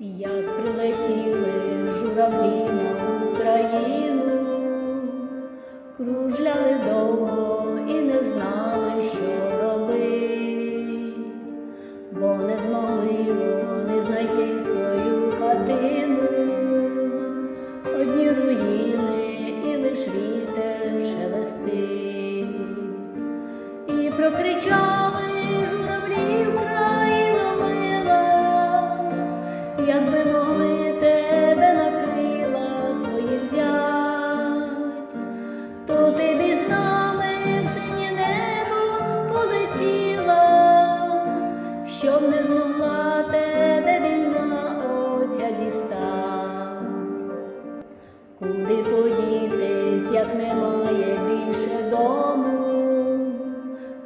як прилетіли журавлі на Україну, якби могли тебе на крила свої то ти б нами в синє небо полетіла, щоб не змогла тебе війна оця дістать. Куди подітись, як немає більше дому,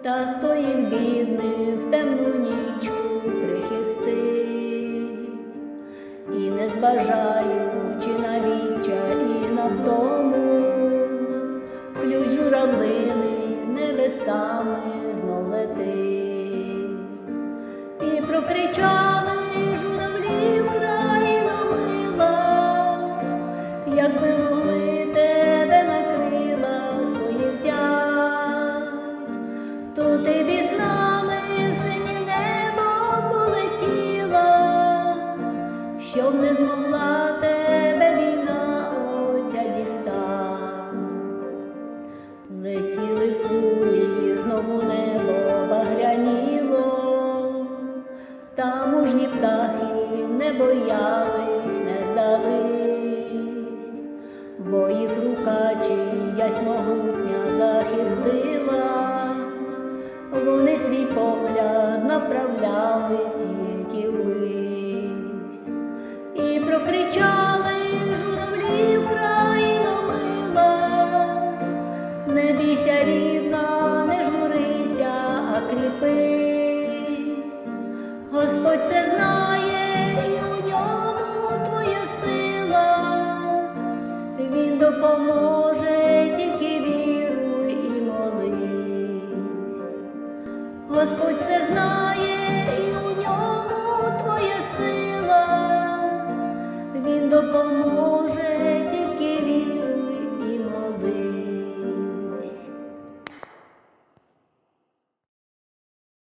та хто їх бідних в зважаючи на віччя і на втому, ключ журавлини небесами знов летить. І прокричали журавлі Україна мила, якби Дружні птахи не боялись, не здавись, бо їх рука чиясь могутня захистила, вони свій погляд направляли тільки вись і прокричали журавлі Україна мила, не бійся рідна, не журися, а кріпи. Господь це знає, і у ньому твоя сила, Він допоможе.